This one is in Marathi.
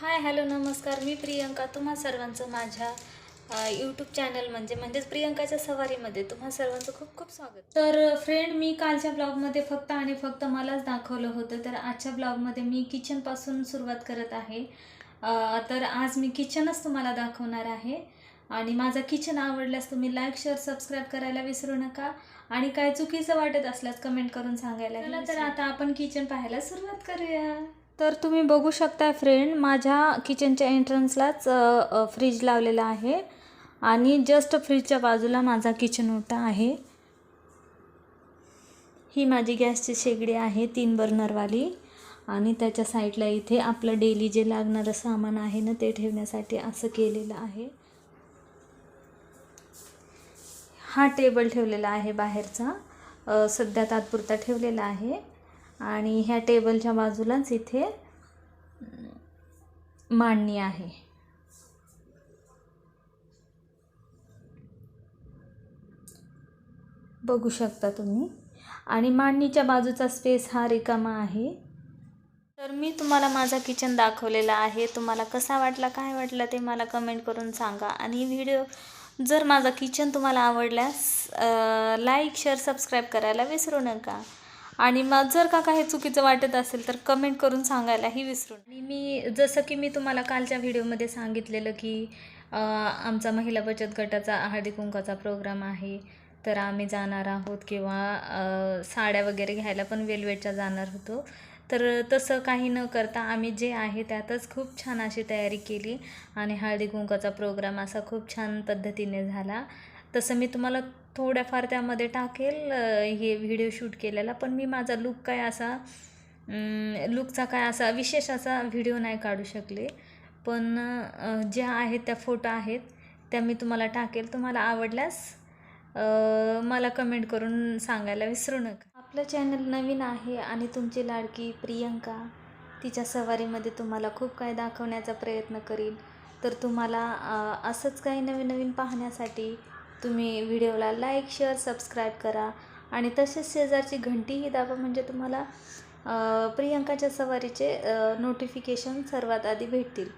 हाय हॅलो नमस्कार. मी प्रियंका. तुम्हा सर्वांचं माझ्या यूट्यूब चॅनल म्हणजे म्हणजेच प्रियंकाच्या सवारीमध्ये तुम्हा सर्वांचं खूप खूप स्वागत. तर फ्रेंड मी कालच्या ब्लॉगमध्ये फक्त आणि फक्त मलाच दाखवलं होतं. तर आजच्या ब्लॉगमध्ये मी किचनपासून सुरुवात करत आहे. तर आज मी किचनच तुम्हाला दाखवणार आहे. आणि माझं किचन आवडल्यास तुम्ही लाईक शेअर सबस्क्राईब करायला विसरू नका. आणि काय चुकीचं वाटत असल्यास कमेंट करून सांगायला तर आता आपण किचन पाहायला सुरुवात करूया. तर तुम्ही बघू शकता फ्रेंड माझ्या किचनच्या एंट्रन्सलाच फ्रीज लावलेला आहे. आणि जस्ट फ्रीजच्या बाजूला माझा किचन ओटा आहे. ही माझी गॅसची शेगडी आहे तीन बर्नरवाली. आणि त्याच्या साईडला इथे आपलं डेली जे लागणारं सामान आहे ना ते ठेवण्यासाठी असं केलेलं आहे. हा टेबल ठेवलेला आहे बाहेरचा. सध्या तात्पुरता ठेवलेला आहे. आणि ह्या टेबलच्या बाजूलाच इथे मांडणी आहे. बघू शकता तुम्ही. आणि मांडणीच्या बाजूचा स्पेस हा रिकामा आहे. तर मी तुम्हाला माझा किचन दाखवलेला आहे. तुम्हाला कसा वाटला काय वाटलं ते मला कमेंट करून सांगा. आणि व्हिडिओ जर माझा किचन तुम्हाला आवडल्यास लाईक शेअर सबस्क्राईब करायला विसरू नका. आणि मग जर का काही चुकीचं वाटत असेल तर कमेंट करून सांगायलाही विसरू आणि मी जसं की मी तुम्हाला कालच्या व्हिडिओमध्ये सांगितलेलं की आमचा महिला बचत गटाचा हळदी कुंकाचा प्रोग्राम आहे तर आम्ही जाणार आहोत किंवा साड्या वगैरे घ्यायला पण वेलवेटच्या जाणार होतो. तर तसं काही न करता आम्ही जे आहे त्यातच खूप छान अशी तयारी केली आणि हळदी कुंकाचा प्रोग्राम असा खूप छान पद्धतीने झाला. तसं मी तुम्हाला थोड्याफार त्यामध्ये टाकेल हे व्हिडिओ शूट केलेला. पण मी माझा लुक काय असा लुकचा काय असा विशेष असा व्हिडिओ नाही काढू शकले. पण ज्या आहेत त्या फोटो आहेत त्या मी तुम्हाला टाकेल. तुम्हाला आवडल्यास मला कमेंट करून सांगायला विसरू नका. आपलं चॅनल नवीन आहे आणि तुमची लाडकी प्रियंका तिच्या सवारीमध्ये तुम्हाला खूप काही दाखवण्याचा प्रयत्न करील. तर तुम्हाला असंच काही नवीन नवीन पाहण्यासाठी तुम्ही व्हिडिओला लाईक शेअर सबस्क्राईब करा. आणि तसेच शेजारची घंटीही दाबा म्हणजे तुम्हाला प्रियंकाच्या सवारीचे नोटिफिकेशन सर्वात आधी भेटतील.